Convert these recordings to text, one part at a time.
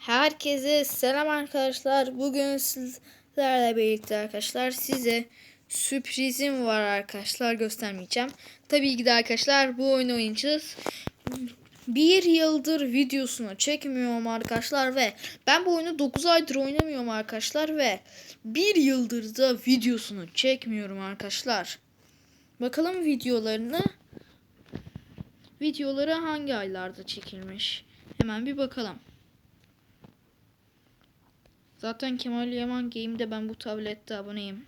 Herkese selam arkadaşlar. Bugün sizlerle birlikte arkadaşlar size sürprizim var arkadaşlar göstermeyeceğim. Tabii ki de arkadaşlar bu oyunu oynayacağız. Bir yıldır videosunu çekmiyorum arkadaşlar ve ben bu oyunu 9 aydır oynamıyorum arkadaşlar ve bir yıldır da videosunu çekmiyorum arkadaşlar. Bakalım videolarını videoları hangi aylarda çekilmiş? Hemen bir bakalım. Zaten Kemal Yaman Game'de ben bu tablette aboneyim.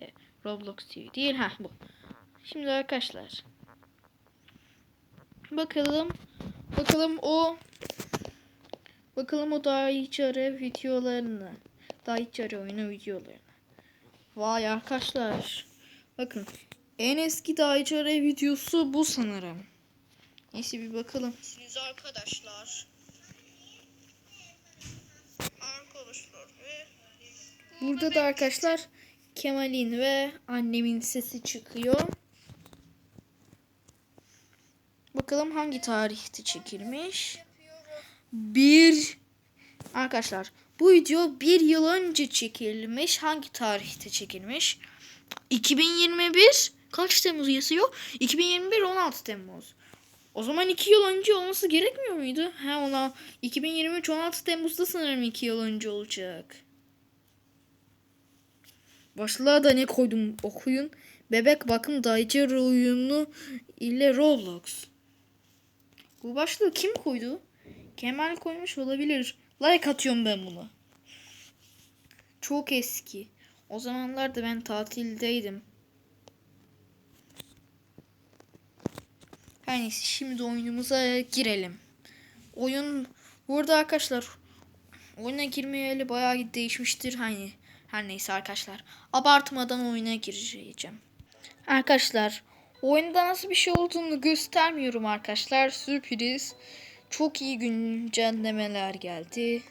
E, Roblox TV değil ha bu. Şimdi arkadaşlar. Bakalım. Bakalım o Bakalım o Daichare videolarını. Daichare oyunu videolarını. Vay arkadaşlar. Bakın. En eski Daichare videosu bu sanırım. Neyse bir bakalım. Siz arkadaşlar. Arkadaşlar ve Burada da arkadaşlar Kemal'in ve annemin sesi çıkıyor. Bakalım hangi tarihte çekilmiş. Bir arkadaşlar bu video bir yıl önce çekilmiş. Hangi tarihte çekilmiş? 2021 kaç Temmuz yazıyor? 2021 16 Temmuz. O zaman 2 yıl önce olması gerekmiyor muydu? He ona 2023 16 Temmuz'da sanırım 2 yıl önce olacak. Başlığa da ne koydum okuyun. Bebek bakım dayıcı oyunu ile Roblox. Bu başlığı kim koydu? Kemal koymuş olabilir. Like atıyorum ben buna. Çok eski. O zamanlarda ben tatildeydim. Her neyse şimdi oyunumuza girelim. Oyun burada arkadaşlar oyuna girmeyeli bayağı değişmiştir hani her neyse arkadaşlar abartmadan oyuna gireceğim. Arkadaşlar oyunda nasıl bir şey olduğunu göstermiyorum arkadaşlar sürpriz. Çok iyi güncellemeler geldi.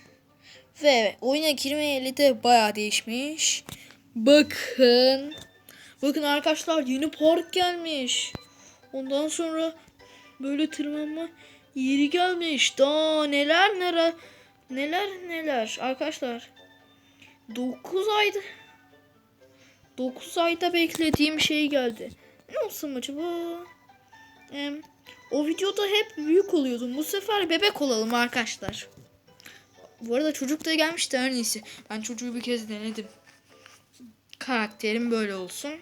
Ve oyuna girmeyeli de bayağı değişmiş. Bakın. Bakın arkadaşlar yeni park gelmiş. Ondan sonra böyle tırmanma yeri gelmiş. Daha neler neler neler neler arkadaşlar. 9 ayda 9 ayda beklediğim şey geldi. Ne olsun acaba? Em, o videoda hep büyük oluyordum. Bu sefer bebek olalım arkadaşlar. Bu arada çocuk da gelmişti her neyse. Ben çocuğu bir kez denedim. Karakterim böyle olsun.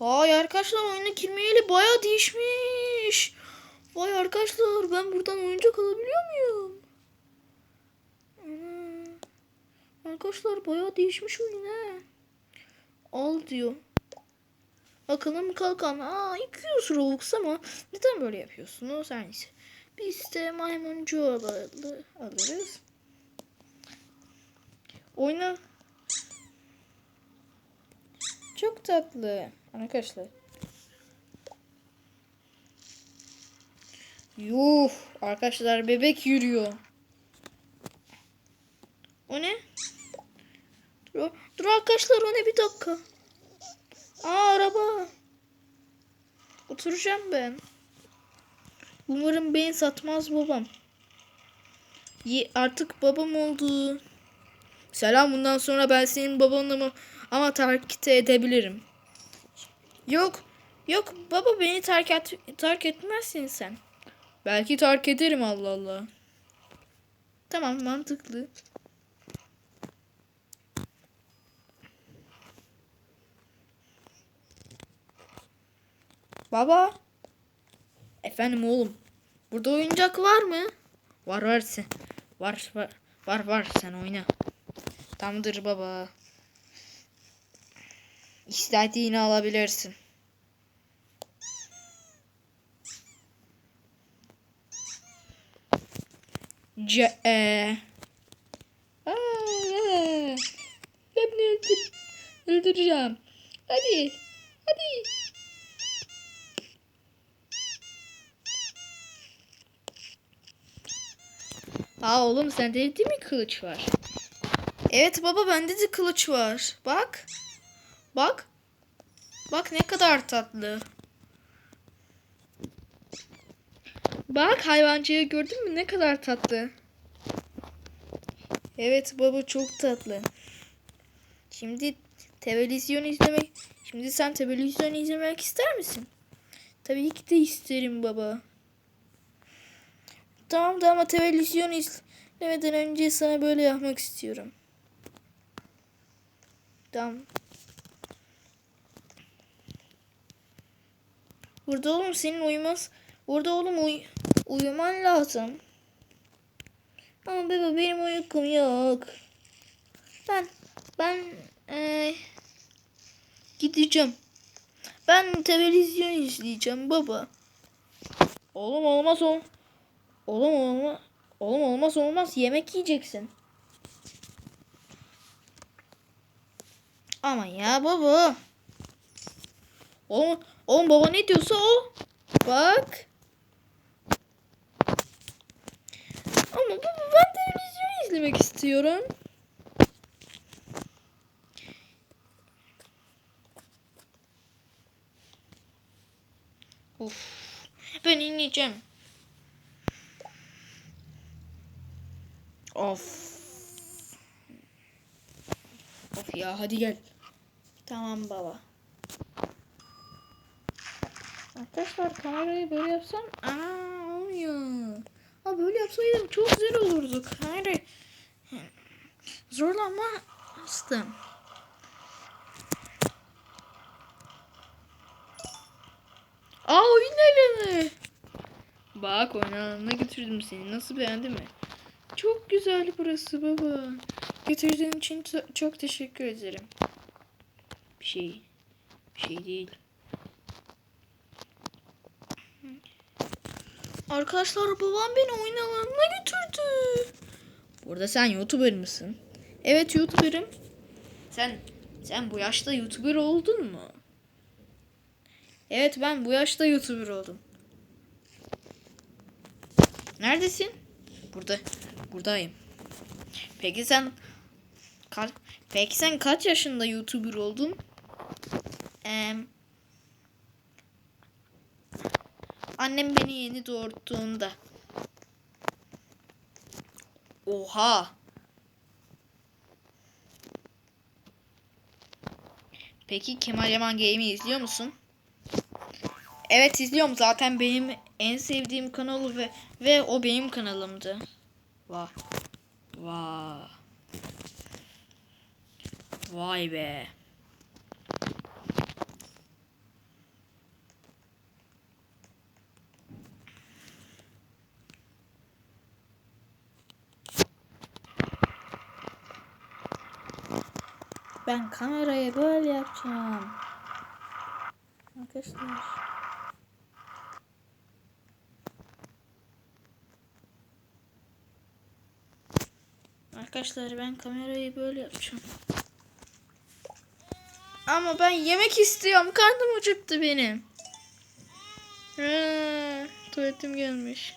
Vay arkadaşlar oyuna girmeyeli bayağı değişmiş. Vay arkadaşlar ben buradan oyuncak alabiliyor muyum? Ana. Arkadaşlar bayağı değişmiş oyun he. Al diyor. Bakalım kalkan. Aa 200 Robux ama neden böyle yapıyorsunuz? Her neyse. Biz de maymuncu al- alırız. Oyna. Çok tatlı. Arkadaşlar. Yuh. Arkadaşlar bebek yürüyor. O ne? Dur, dur arkadaşlar o ne bir dakika. Aa araba. Oturacağım ben. Umarım beni satmaz babam. Ye, artık babam oldu. Selam bundan sonra ben senin babanım ama de edebilirim. Yok. Yok baba beni terk, et, terk etmezsin sen. Belki terk ederim Allah Allah. Tamam mantıklı. Baba. Efendim oğlum. Burada oyuncak var mı? Var var sen. Var var. Var var sen oyna. Tamamdır baba. İstediğini alabilirsin. C e. Aa, Hepini öldür öldüreceğim. Hadi. Hadi. Aa oğlum sende değil mi kılıç var? Evet baba bende de kılıç var. Bak. Bak. Bak ne kadar tatlı. Bak hayvancığı gördün mü ne kadar tatlı. Evet baba çok tatlı. Şimdi televizyon izlemek Şimdi sen televizyon izlemek ister misin? Tabii ki de isterim baba. Tamam da ama televizyon izlemeden önce sana böyle yapmak istiyorum. Tamam. Burada oğlum senin uyumaz. Burada oğlum uy uyuman lazım. Ama baba benim uykum yok. Ben ben eee, gideceğim. Ben televizyon izleyeceğim baba. Oğlum olmaz ol. Oğlum olmaz. Oğlum olmaz olmaz yemek yiyeceksin. Ama ya baba. Oğlum, oğlum baba ne diyorsa o. Bak. Ama baba ben televizyon izlemek istiyorum. Of. Ben ineceğim. Of. Of ya hadi gel. Tamam baba. Arkadaşlar kamerayı böyle yapsam aa olmuyor. Ha böyle yapsaydım çok güzel olurdu. Kamera zorlanmazdım. Aa oyun alanı. Bak oyun alanına götürdüm seni. Nasıl beğendin mi? Çok güzel burası baba. Götürdüğün için çok teşekkür ederim. Bir şey. Bir şey değil. Arkadaşlar babam beni oyun alanına götürdü. Burada sen YouTuber mısın? Evet YouTuber'ım. Sen sen bu yaşta YouTuber oldun mu? Evet ben bu yaşta YouTuber oldum. Neredesin? Burada. Buradayım. Peki sen Peki sen kaç yaşında YouTuber oldun? Eee Annem beni yeni doğurttuğunda. Oha. Peki Kemal Yaman Game'i izliyor musun? Evet izliyorum. Zaten benim en sevdiğim kanalı ve ve o benim kanalımdı. Vay. Vay. Vay be. Ben kamerayı böyle yapacağım. Arkadaşlar. Arkadaşlar ben kamerayı böyle yapacağım. Ama ben yemek istiyorum. Karnım acıktı benim. Ha, tuvaletim gelmiş.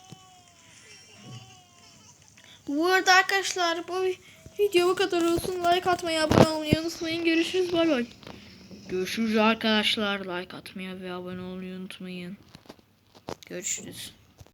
Bu arada arkadaşlar bu video bu kadar olsun. Like atmayı, abone olmayı unutmayın. Görüşürüz. Bay bay. Görüşürüz arkadaşlar. Like atmayı ve abone olmayı unutmayın. Görüşürüz.